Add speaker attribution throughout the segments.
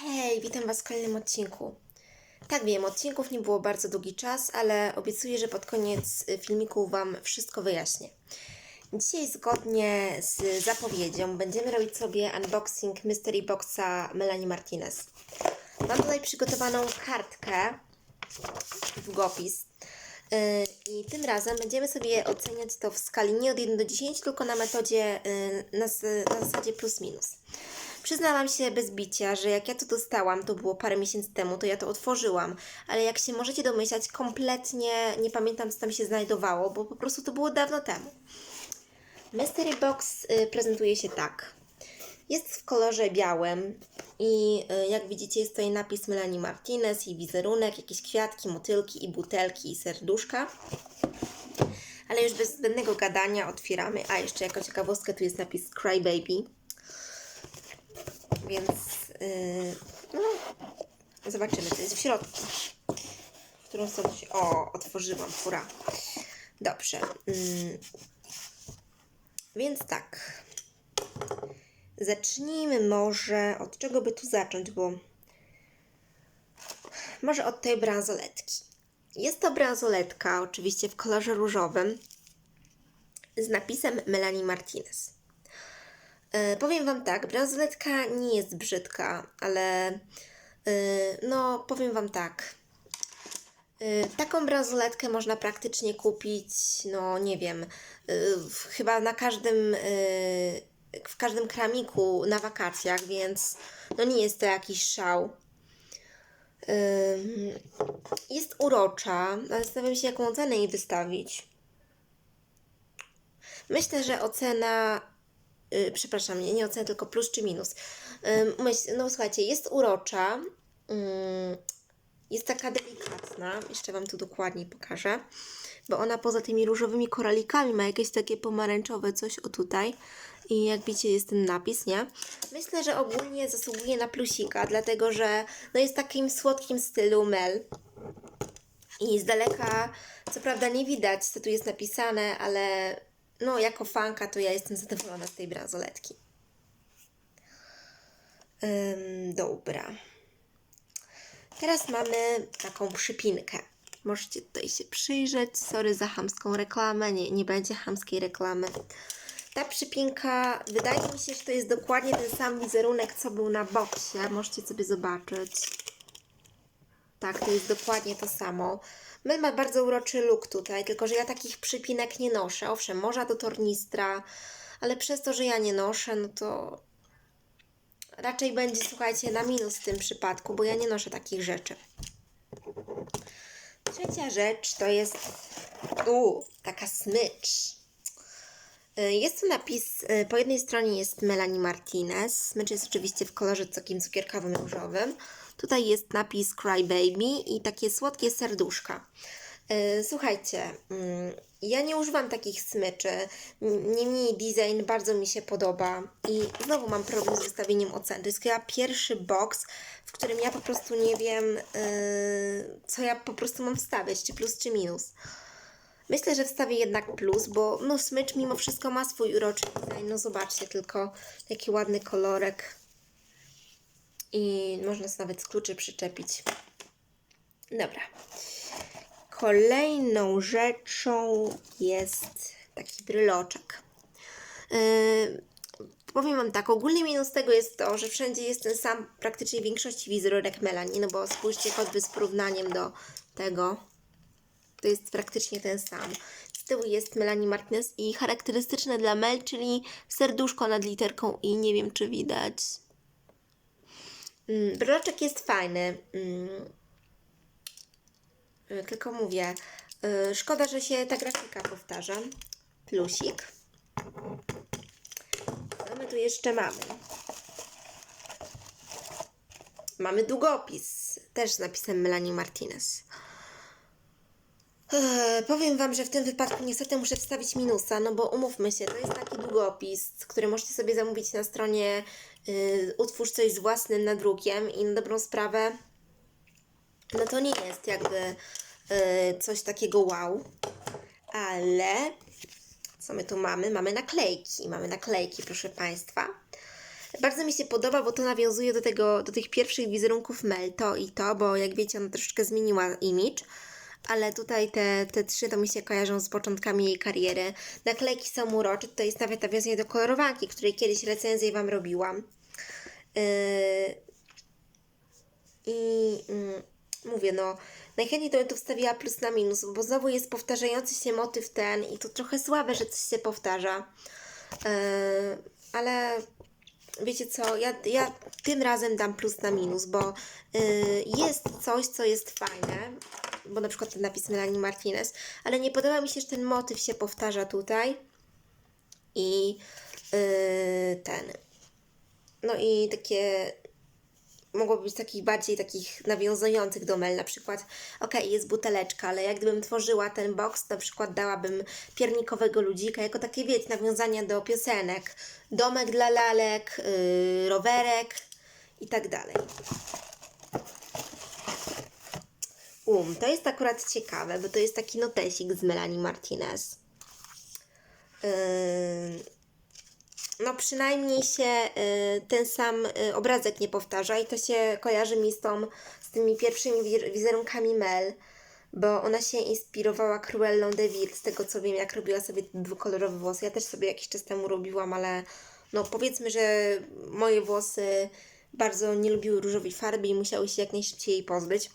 Speaker 1: Hej, witam Was w kolejnym odcinku. Tak wiem, odcinków nie było bardzo długi czas, ale obiecuję, że pod koniec y, filmiku Wam wszystko wyjaśnię. Dzisiaj zgodnie z zapowiedzią będziemy robić sobie unboxing Mystery Boxa Melanie Martinez. Mam tutaj przygotowaną kartkę, długopis y, i tym razem będziemy sobie oceniać to w skali nie od 1 do 10, tylko na metodzie y, na zasadzie plus minus. Przyznałam się bez bicia, że jak ja to dostałam, to było parę miesięcy temu, to ja to otworzyłam, ale jak się możecie domyślać, kompletnie nie pamiętam, co tam się znajdowało, bo po prostu to było dawno temu. Mystery Box y, prezentuje się tak. Jest w kolorze białym i y, jak widzicie jest tutaj napis Melanie Martinez i wizerunek, jakieś kwiatki, motylki i butelki i serduszka. Ale już bez zbędnego gadania otwieramy. A jeszcze jako ciekawostkę tu jest napis Cry Baby. Więc yy, no, zobaczymy, co jest w środku. W którą stronę się... O, otworzyłam, hura. Dobrze. Ym, więc tak. Zacznijmy może od czego by tu zacząć, bo może od tej bransoletki. Jest to bransoletka, oczywiście w kolorze różowym, z napisem Melanie Martinez. E, powiem Wam tak, bransoletka nie jest brzydka, ale e, no powiem Wam tak. E, taką bransoletkę można praktycznie kupić, no nie wiem, chyba na każdym, w każdym kramiku na wakacjach, więc no nie jest to jakiś szał. Jest urocza, ale zastanawiam się, jaką ocenę jej wystawić. Myślę, że ocena. Yy, przepraszam, nie, nie tylko plus czy minus. Ym, myśl, no słuchajcie, jest urocza. ym, jest taka delikatna. Jeszcze Wam tu dokładniej pokażę. Bo ona poza tymi różowymi koralikami ma jakieś takie pomarańczowe coś o tutaj. I jak widzicie jest ten napis, nie? Myślę, że ogólnie zasługuje na plusika, dlatego że no jest takim słodkim stylu Mel. I z daleka, co prawda nie widać, co tu jest napisane, ale no jako fanka to ja jestem zadowolona z tej bransoletki. Ym, dobra. Teraz mamy taką przypinkę. Możecie tutaj się przyjrzeć. Sorry za chamską reklamę. Nie, nie będzie chamskiej reklamy. Ta przypinka, wydaje mi się, że to jest dokładnie ten sam wizerunek, co był na boksie. Możecie sobie zobaczyć. Tak, to jest dokładnie to samo. Mel ma bardzo uroczy look tutaj, tylko że ja takich przypinek nie noszę. Owszem, można do tornistra, ale przez to, że ja nie noszę, no to raczej będzie, słuchajcie, na minus w tym przypadku, bo ja nie noszę takich rzeczy. Trzecia rzecz to jest u, taka smycz. Y, Jest tu napis, y, po jednej stronie jest Melanie Martinez, smycz jest oczywiście w kolorze takim cukierkowym różowym. Tutaj jest napis Cry Baby i takie słodkie serduszka. Y, Słuchajcie, mm, ja nie używam takich smyczy, niemniej design bardzo mi się podoba i znowu mam problem z wystawieniem ocen. To jest chyba pierwszy box, w którym ja po prostu nie wiem, y, co ja po prostu mam wstawiać, czy plus, czy minus. Myślę, że wstawię jednak plus, bo no smycz mimo wszystko ma swój uroczy design. No zobaczcie tylko, jaki ładny kolorek. I można nawet z kluczy przyczepić. Dobra. Kolejną rzeczą jest taki bryloczek. Yy, powiem Wam tak, ogólny minus tego jest to, że wszędzie jest ten sam praktycznie w większości wizerunek Melanie, no bo spójrzcie choćby z porównaniem do tego, to jest praktycznie ten sam. Z tyłu jest Melanie Martinez i charakterystyczne dla Mel, czyli serduszko nad literką i nie wiem czy widać. Mm, Bryloczek jest fajny. Mm. Y, Tylko mówię, y, szkoda, że się ta grafika powtarza. Plusik. Co my tu jeszcze mamy? Mamy długopis, też z napisem Melanie Martinez. Eee, powiem Wam, że w tym wypadku niestety muszę wstawić minusa, no bo umówmy się, to jest taki długopis, który możecie sobie zamówić na stronie Utwórz coś z własnym nadrukiem i na dobrą sprawę, no to nie jest jakby yy, coś takiego wow, ale co my tu mamy? Mamy naklejki, mamy naklejki, proszę Państwa. Bardzo mi się podoba, bo to nawiązuje do tego, do tych pierwszych wizerunków Mel, to i to, bo jak wiecie, ona troszeczkę zmieniła image. Ale tutaj te, te trzy to mi się kojarzą z początkami jej kariery. Naklejki są urocze, to jest nawet nawiązanie do kolorowanki, której kiedyś recenzję Wam robiłam. Yy, I mm, mówię, no, najchętniej to bym tu wstawiła plus na minus, bo znowu jest powtarzający się motyw ten i to trochę słabe, że coś się powtarza. Yy, ale wiecie co, ja, ja tym razem dam plus na minus, bo yy, jest coś, co jest fajne, bo na przykład ten napis Melanie Martinez, ale nie podoba mi się, że ten motyw się powtarza tutaj i ten. No i takie mogłoby być takich bardziej takich nawiązujących do Mel, na przykład okej, jest buteleczka, ale jak gdybym tworzyła ten box, na przykład dałabym piernikowego ludzika, jako takie, wiecie, nawiązania do piosenek, domek dla lalek, yy, rowerek i tak dalej. Um, to jest akurat ciekawe, bo to jest taki notesik z Melanie Martinez. Yy, no przynajmniej się y, ten sam y, obrazek nie powtarza i to się kojarzy mi z, tą, z tymi pierwszymi wi- wizerunkami Mel, bo ona się inspirowała Cruellą de Vil, z tego co wiem, jak robiła sobie dwukolorowe włosy. Ja też sobie jakiś czas temu robiłam, ale no powiedzmy, że moje włosy bardzo nie lubiły różowej farby i musiały się jak najszybciej jej pozbyć.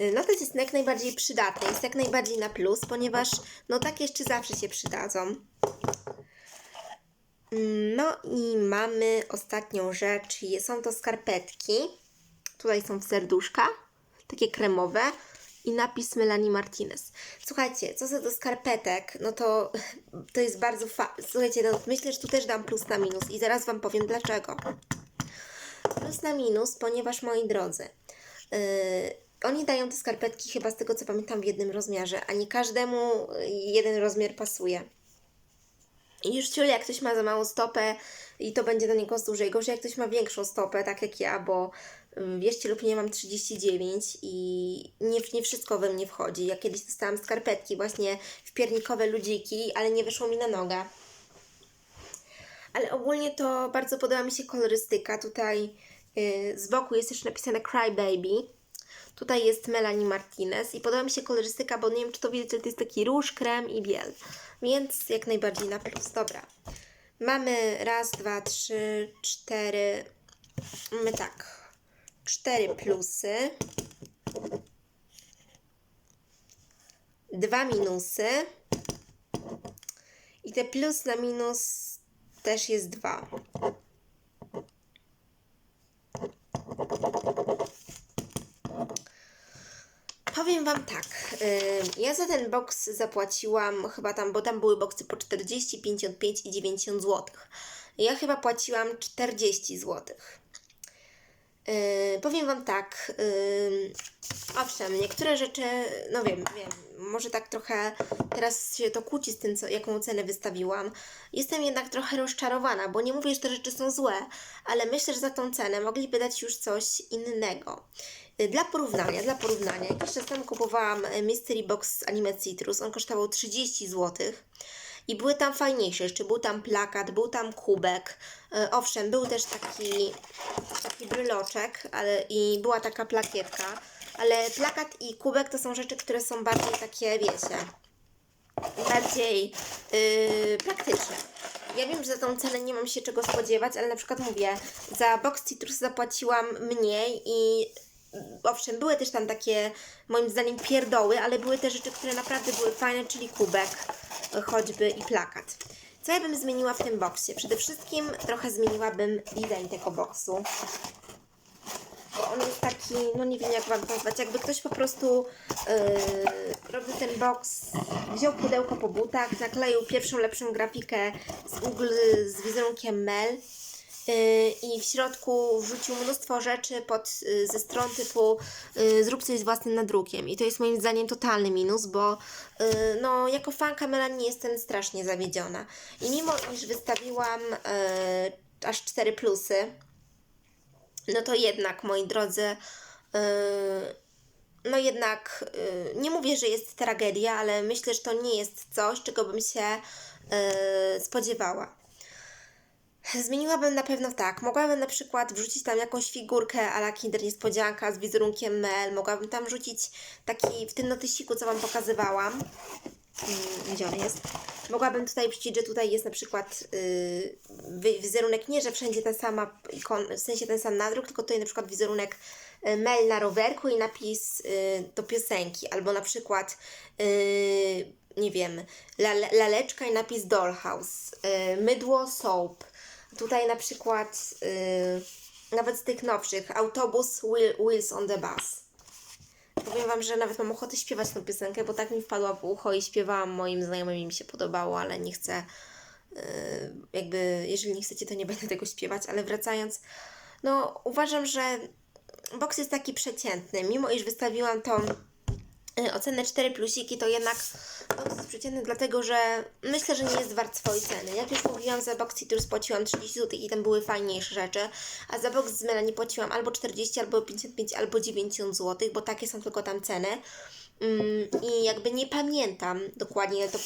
Speaker 1: Y, No to jest jak najbardziej przydatne, jest jak najbardziej na plus, ponieważ no tak jeszcze zawsze się przydadzą. No i mamy ostatnią rzecz. Są to skarpetki. Tutaj są serduszka, takie kremowe i napis Melanie Martinez. Słuchajcie, co co do skarpetek, no to to jest bardzo fa... Słuchajcie, no myślę, że tu też dam plus na minus i zaraz Wam powiem dlaczego. Plus na minus, ponieważ moi drodzy, yy, oni dają te skarpetki chyba z tego co pamiętam w jednym rozmiarze, a nie każdemu jeden rozmiar pasuje. Już ciule, jak ktoś ma za małą stopę i to będzie do niego dłużej. Gorzej, jak ktoś ma większą stopę, tak jak ja, bo ym, wierzcie lub nie, mam 39 i nie, nie wszystko we mnie wchodzi. Ja kiedyś dostałam skarpetki właśnie w piernikowe ludziki, ale nie wyszło mi na nogę. Ale ogólnie to bardzo podoba mi się kolorystyka. Tutaj yy, z boku jest też napisane Cry Baby. Tutaj jest Melanie Martinez i podoba mi się kolorystyka, bo nie wiem, czy to widzicie, to jest taki róż, krem i biel. Więc jak najbardziej na plus. Dobra. Mamy raz, dwa, trzy, cztery. Mamy tak. Cztery plusy. Dwa minusy. I te plus na minus też jest dwa. Powiem Wam tak, ja za ten boks zapłaciłam chyba tam, bo tam były boksy po 40, 55 i 90 zł. Ja chyba płaciłam 40 zł. Yy, powiem Wam tak, yy, owszem, niektóre rzeczy, no wiem, wiem, może tak trochę teraz się to kłóci z tym, co, jaką cenę wystawiłam. Jestem jednak trochę rozczarowana, bo nie mówię, że te rzeczy są złe, ale myślę, że za tą cenę mogliby dać już coś innego. Yy, Dla porównania, dla porównania, jakiś czas temu kupowałam Mystery Box z Anime Citrus, on kosztował 30 zł. I były tam fajniejsze, jeszcze był tam plakat, był tam kubek. E, Owszem, był też taki, taki bryloczek, ale i była taka plakietka. Ale plakat i kubek to są rzeczy, które są bardziej takie, wiecie, bardziej yy, praktyczne. Ja wiem, że za tą cenę nie mam się czego spodziewać, ale na przykład mówię, za box Citrus zapłaciłam mniej i mm, owszem, były też tam takie, moim zdaniem, pierdoły, ale były te rzeczy, które naprawdę były fajne, czyli kubek y, choćby i plakat. Co ja bym zmieniła w tym boksie? Przede wszystkim trochę zmieniłabym design tego boksu. Bo on jest taki, no nie wiem jak Wam to nazwać, jakby ktoś po prostu yy, robił ten boks, wziął pudełko po butach, nakleił pierwszą lepszą grafikę z Google z wizerunkiem Mel i w środku wrzucił mnóstwo rzeczy pod, yy, ze stron typu yy, zrób coś z własnym nadrukiem. I to jest moim zdaniem totalny minus, bo no jako fanka Melanie jestem strasznie zawiedziona. I mimo iż wystawiłam aż 4 plusy, no to jednak, moi drodzy, no jednak nie mówię, że jest tragedia, ale myślę, że to nie jest coś, czego bym się spodziewała. Zmieniłabym na pewno tak. Mogłabym na przykład wrzucić tam jakąś figurkę ala Kinder Niespodzianka z wizerunkiem Mel. Mogłabym tam wrzucić taki w tym notysiku, co Wam pokazywałam. Mm, Gdzie on jest? Mogłabym tutaj wrzucić, że tutaj jest na przykład yy, wi- wizerunek, nie, że wszędzie ten sama w sensie ten sam nadruk, tylko tutaj na przykład wizerunek y, Mel na rowerku i napis y, do piosenki, albo na przykład y, nie wiem, lale, laleczka i napis Dollhouse, y, mydło soap, tutaj na przykład y, nawet z tych nowszych, autobus wheel, Wheels on the Bus. Powiem Wam, że nawet mam ochotę śpiewać tą piosenkę, bo tak mi wpadła w ucho i śpiewałam moim znajomym i mi się podobało, ale nie chcę, yy, jakby, jeżeli nie chcecie, to nie będę tego śpiewać, ale wracając, no uważam, że boks jest taki przeciętny, mimo iż wystawiłam tą yy, ocenę 4 plusiki, to jednak przeciętny, dlatego że myślę, że nie jest wart swojej ceny. Jak już mówiłam, za box Citrus płaciłam 30 zł i tam były fajniejsze rzeczy, a za box z Melanie płaciłam albo 40, albo 55, albo 90 zł, bo takie są tylko tam ceny. Mm, I jakby nie pamiętam dokładnie, ile to,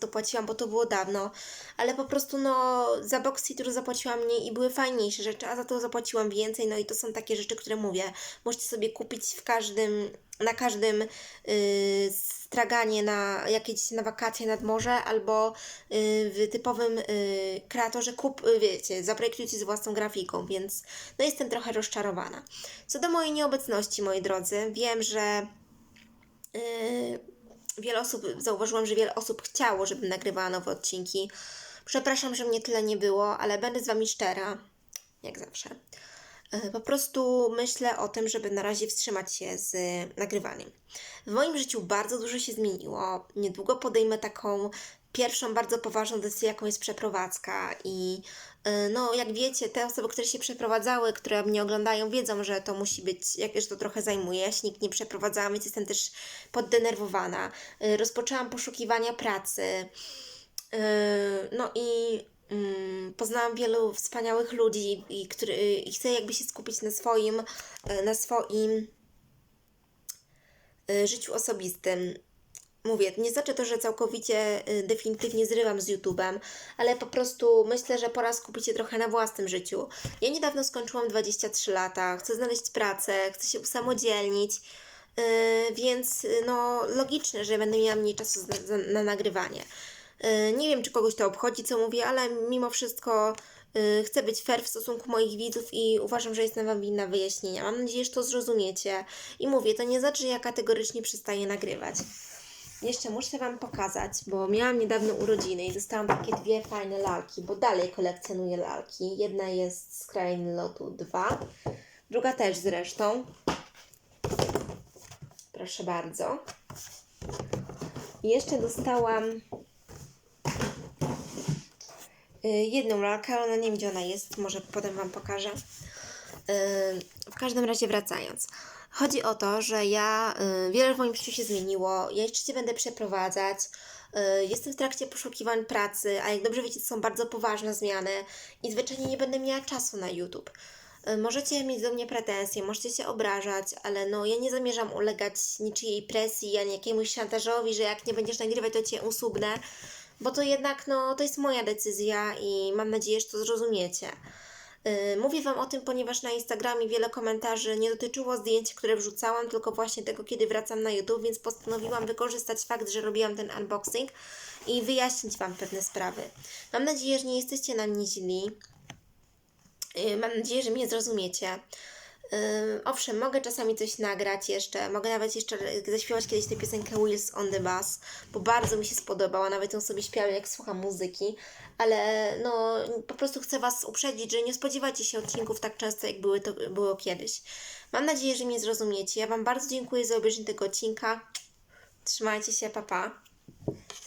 Speaker 1: to płaciłam, bo to było dawno, ale po prostu no za box Citrus zapłaciłam mniej i były fajniejsze rzeczy, a za to zapłaciłam więcej, no i to są takie rzeczy, które mówię, możecie sobie kupić w każdym, na każdym yy, straganie, na, jak jedziecie na wakacje nad morze, albo yy, w typowym yy, kreatorze kup, yy, wiecie, zaprojektujcie z własną grafiką, więc no jestem trochę rozczarowana. Co do mojej nieobecności, moi drodzy, wiem, że wiele osób, zauważyłam, że wiele osób chciało, żebym nagrywała nowe odcinki. Przepraszam, że mnie tyle nie było, ale będę z Wami szczera, jak zawsze. Yy, Po prostu myślę o tym, żeby na razie wstrzymać się z nagrywaniem. W moim życiu bardzo dużo się zmieniło. Niedługo podejmę taką pierwszą bardzo poważną decyzję, jaką jest przeprowadzka. I yy, no, jak wiecie, te osoby, które się przeprowadzały, które mnie oglądają, wiedzą, że to musi być, jak że to trochę zajmuje. Ja się nikt nie przeprowadzałam, więc jestem też poddenerwowana. Yy, Rozpoczęłam poszukiwania pracy. Yy, No i mm, poznałam wielu wspaniałych ludzi i, który, i chcę jakby się skupić na swoim, na swoim życiu osobistym. Mówię, nie znaczy to, że całkowicie y, definitywnie zrywam z YouTube'em, ale po prostu myślę, że pora skupić się trochę na własnym życiu. Ja niedawno skończyłam 23 lata, chcę znaleźć pracę, chcę się usamodzielnić, yy, więc y, no logiczne, że będę miała mniej czasu na, na nagrywanie. Yy, nie wiem, czy kogoś to obchodzi, co mówię, ale mimo wszystko yy, chcę być fair w stosunku moich widzów i uważam, że jestem Wam winna wyjaśnienia. Mam nadzieję, że to zrozumiecie. I mówię, to nie znaczy, że ja kategorycznie przestaję nagrywać. Jeszcze muszę Wam pokazać, bo miałam niedawno urodziny i dostałam takie dwie fajne lalki, bo dalej kolekcjonuję lalki. Jedna jest z Krainy Lotu 2, druga też zresztą. Proszę bardzo. I jeszcze dostałam y, jedną lalkę, ale ona nie wiem gdzie ona jest, może potem Wam pokażę. Y, W każdym razie wracając. Chodzi o to, że ja, y, wiele w moim życiu się zmieniło, ja jeszcze się będę przeprowadzać, y, jestem w trakcie poszukiwań pracy, a jak dobrze wiecie, to są bardzo poważne zmiany i zwyczajnie nie będę miała czasu na YouTube. Y, Możecie mieć do mnie pretensje, możecie się obrażać, ale no ja nie zamierzam ulegać niczyjej presji ani jakiemuś szantażowi, że jak nie będziesz nagrywać, to cię usugnę, bo to jednak no to jest moja decyzja i mam nadzieję, że to zrozumiecie. Yy, Mówię Wam o tym, ponieważ na Instagramie wiele komentarzy nie dotyczyło zdjęć, które wrzucałam, tylko właśnie tego, kiedy wracam na YouTube, więc postanowiłam wykorzystać fakt, że robiłam ten unboxing i wyjaśnić Wam pewne sprawy. Mam nadzieję, że nie jesteście na mnie źli. Yy, Mam nadzieję, że mnie zrozumiecie. Owszem, mogę czasami coś nagrać jeszcze, mogę nawet jeszcze zaśpiewać kiedyś tę piosenkę Wheels on the Bus, bo bardzo mi się spodobała, nawet ją sobie śpiewam jak słucham muzyki, ale no po prostu chcę Was uprzedzić, że nie spodziewajcie się odcinków tak często, jak były to, było kiedyś. Mam nadzieję, że mnie zrozumiecie. Ja Wam bardzo dziękuję za obejrzenie tego odcinka. Trzymajcie się, papa. Pa.